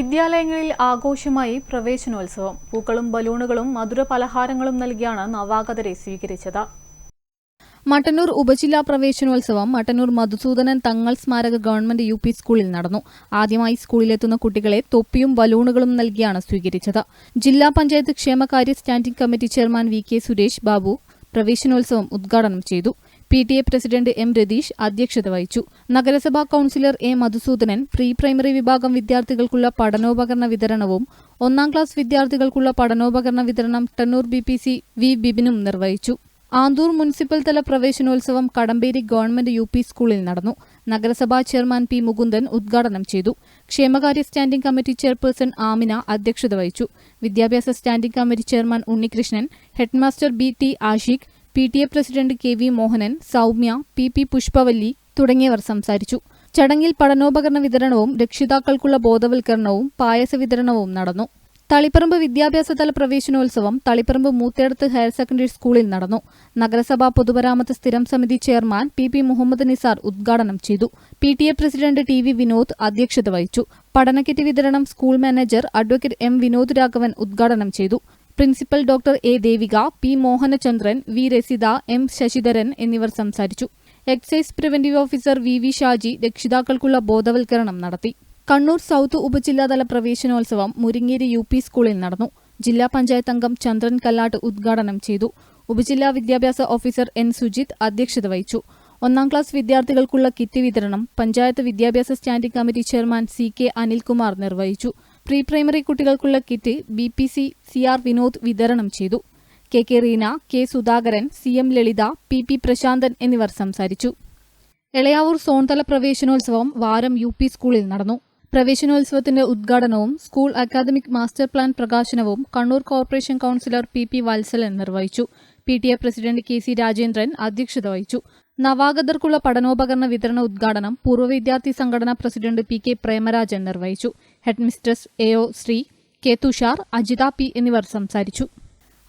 വിദ്യാലയങ്ങളിൽ ആഘോഷമായി പ്രവേശനോത്സവം. പൂക്കളും ബലൂണുകളും മധുര പലഹാരങ്ങളും നൽകിയാണ് നവാഗതരെ സ്വീകരിച്ചത്. മട്ടന്നൂർ ഉപജില്ലാ പ്രവേശനോത്സവം മട്ടന്നൂർ മധുസൂദനൻ തങ്ങൾ സ്മാരക ഗവൺമെന്റ് യു പി സ്കൂളിൽ നടന്നു. ആദ്യമായി സ്കൂളിലെത്തുന്ന കുട്ടികളെ തൊപ്പിയും ബലൂണുകളും നൽകിയാണ് സ്വീകരിച്ചത്. ജില്ലാ പഞ്ചായത്ത് ക്ഷേമകാര്യ standing committee chairman V K Suresh Babu പ്രവേശനോത്സവം ഉദ്ഘാടനം ചെയ്തു. P T A president M Ratheesh അധ്യക്ഷത വഹിച്ചു. നഗരസഭാ councillor A Madhusoodanan pre primary വിഭാഗം വിദ്യാർത്ഥികൾക്കുള്ള പഠനോപകരണ വിതരണവും ഒന്നാം ക്ലാസ് വിദ്യാർത്ഥികൾക്കുള്ള പഠനോപകരണ വിതരണം Tannur B P C V ബിബിനും നിർവഹിച്ചു. ആന്തൂർ മുനിസിപ്പൽ തല പ്രവേശനോത്സവം കടമ്പേരി ഗവൺമെന്റ് യു പി സ്കൂളിൽ നടന്നു. നഗരസഭാ ചെയർമാൻ പി മുകുന്ദൻ ഉദ്ഘാടനം ചെയ്തു. ക്ഷേമകാര്യ സ്റ്റാൻഡിംഗ് കമ്മിറ്റി ചെയർപേഴ്സൺ ആമിന അധ്യക്ഷത വഹിച്ചു. വിദ്യാഭ്യാസ standing committee chairman Unnikrishnan headmaster B T Ashiq P T A president K V Mohanan Soumya P P Pushpavalli തുടങ്ങിയവർ സംസാരിച്ചു. ചടങ്ങിൽ പഠനോപകരണ വിതരണവും രക്ഷിതാക്കൾക്കുള്ള ബോധവൽക്കരണവും പായസ വിതരണവും നടന്നു. തളിപ്പറമ്പ് വിദ്യാഭ്യാസതല പ്രവേശനോത്സവം തളിപ്പറമ്പ് മൂത്തേടത്ത് ഹയർ സെക്കൻഡറി സ്കൂളിൽ നടന്നു. നഗരസഭാ പൊതുമരാമത്ത് സ്ഥിരം സമിതി chairman P P Muhammad Nisar ഉദ്ഘാടനം ചെയ്തു. P T A president T V Vinod അധ്യക്ഷത വഹിച്ചു. പഠനക്കിറ്റ് വിതരണം school manager advocate M Vinod Raghavan ഉദ്ഘാടനം ചെയ്തു. Principal doctor A Devika P Mohanachandran V Rasitha M Sasidharan എന്നിവർ സംസാരിച്ചു. Excise preventive officer V V Shaji രക്ഷിതാക്കൾക്കുള്ള ബോധവൽക്കരണം നടത്തി. കണ്ണൂർ സൗത്ത് ഉപജില്ലാതല പ്രവേശനോത്സവം മുരിങ്ങേരി യു പി സ്കൂളിൽ നടന്നു. ജില്ലാ പഞ്ചായത്ത് അംഗം ചന്ദ്രൻ കല്ലാട്ട് ഉദ്ഘാടനം ചെയ്തു. ഉപജില്ലാ വിദ്യാഭ്യാസ ഓഫീസർ എൻ സുജിത് അധ്യക്ഷത വഹിച്ചു. ഒന്നാം ക്ലാസ് വിദ്യാർത്ഥികൾക്കുള്ള കിറ്റ് വിതരണം പഞ്ചായത്ത് വിദ്യാഭ്യാസ standing committee chairman C K Anilkumar നിർവഹിച്ചു. പ്രീ പ്രൈമറി കുട്ടികൾക്കുള്ള kit B P C C R Vinod വിതരണം ചെയ്തു. K K Reena K Sudhakaran C M Lalitha P P Prasanthan എന്നിവർ സംസാരിച്ചു. എളയാവൂർ സോൺതല പ്രവേശനോത്സവം വാരം യു പി സ്കൂളിൽ നടന്നു. പ്രവേശനോത്സവത്തിന്റെ ഉദ്ഘാടനവും സ്കൂൾ അക്കാദമിക് മാസ്റ്റർ പ്ലാൻ പ്രകാശനവും Kannur corporation councillor P P Valsalan നിർവഹിച്ചു. P T A president K C Rajendran അധ്യക്ഷത വഹിച്ചു. നവാഗതർക്കുള്ള പഠനോപകരണ വിതരണ ഉദ്ഘാടനം പൂർവ വിദ്യാർത്ഥി സംഘടനാ പ്രസിഡന്റ് പി കെ പ്രേമരാജൻ നിർവഹിച്ചു. Headmistress A O Sree K Thushar Ajitha P എന്നിവർ സംസാരിച്ചു.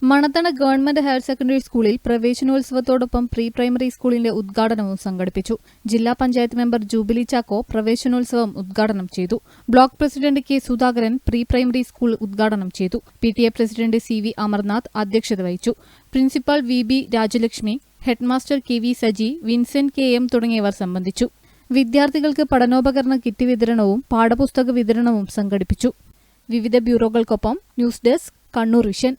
മണത്തണ ഗവൺമെന്റ് ഹയർ സെക്കൻഡറി സ്കൂളിൽ പ്രവേശനോത്സവത്തോടൊപ്പം പ്രീ പ്രൈമറി സ്കൂളിന്റെ ഉദ്ഘാടനവും സംഘടിപ്പിച്ചു. ജില്ലാ പഞ്ചായത്ത് മെമ്പർ ജൂബിലി ചാക്കോ പ്രവേശനോത്സവം ഉദ്ഘാടനം ചെയ്തു. Block president K Sudhakaran pre primary school ഉദ്ഘാടനം ചെയ്തു. P T A president C V Amarnath അധ്യക്ഷത വഹിച്ചു. Principal V B Rajalakshmi headmaster K V Saji Vincent K M തുടങ്ങിയവർ സംബന്ധിച്ചു. വിദ്യാർത്ഥികൾക്ക് പഠനോപകരണ കിറ്റ് വിതരണവും പാഠപുസ്തക വിതരണവും സംഘടിപ്പിച്ചു. വിവിധ ബ്യൂറോകൾക്കൊപ്പം ന്യൂസ് ഡെസ്ക് കണ്ണൂർ വിഷൻ.